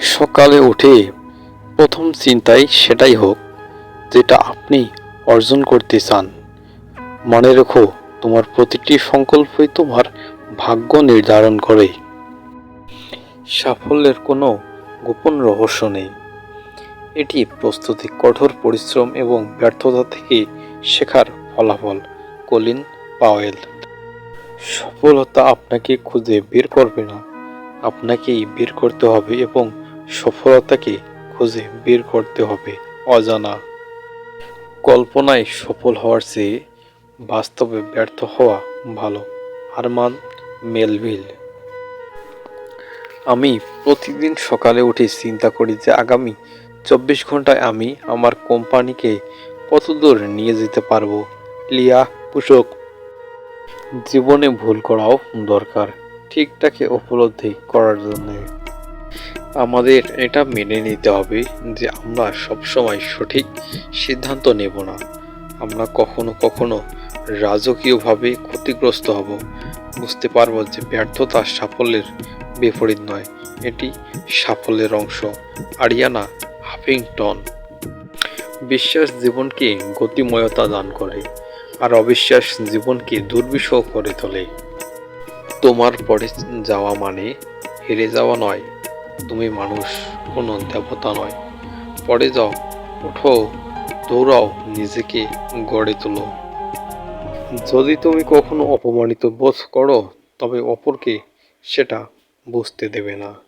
সকালে উঠে প্রথম চিন্তাই সেটাই হোক যেটা আপনি অর্জন করতে চান। মনে রেখো, তোমার প্রতিটি সংকল্পই তোমার ভাগ্য নির্ধারণ করে। সাফল্যের কোনো গোপন রহস্য নেই। এটি প্রস্তুতি, কঠোর পরিশ্রম এবং ব্যর্থতা থেকে শেখার ফলাফল। Colin Powell. সফলতা আপনাকে খুঁজে বের করবে না। আপনাকেই বের করতে হবে এবং সফলতাকে খুঁজে বের করতে হবে, অজানা। কল্পনায় সফল হওয়ার চেয়ে বাস্তবে ব্যর্থ হওয়া ভালো। Herman Melville. আমি প্রতিদিন সকালে উঠে চিন্তা করি যে আগামী চব্বিশ ঘন্টায় আমি আমার কোম্পানিকে কত দূর নিয়ে যেতে পারব। লিয়া, পুষক। জীবনে ভুল করাও দরকার। ঠিকটাকে উপলব্ধি করার জন্য। আমাদের এটা মেনে নিতে হবে যে আমরা সবসময় সঠিক সিদ্ধান্ত নেব না। আমরা কখনো কখনো রাজকীয়ভাবে ক্ষতিগ্রস্ত হব। বুঝতে পারব যে ব্যর্থতা সাফল্যের বিপরীত নয়, এটি সাফল্যের অংশ। Arianna Huffington. বিশ্বাস জীবনকে গতিময়তা দান করে, আর অবিশ্বাস জীবনকে দুর্বিষহ করে তোলে। তোমার পরে যাওয়া মানে হেরে যাওয়া নয়। তুমি মানুষ কোনো দেবতা নয়। পরে যাও ওঠো দৌড়াও, নিজেকে গড়ে তোলো। যদি তুমি কখনো অপমানিত বোধ করো, তবে অপরকে সেটা বুঝতে দেবে না।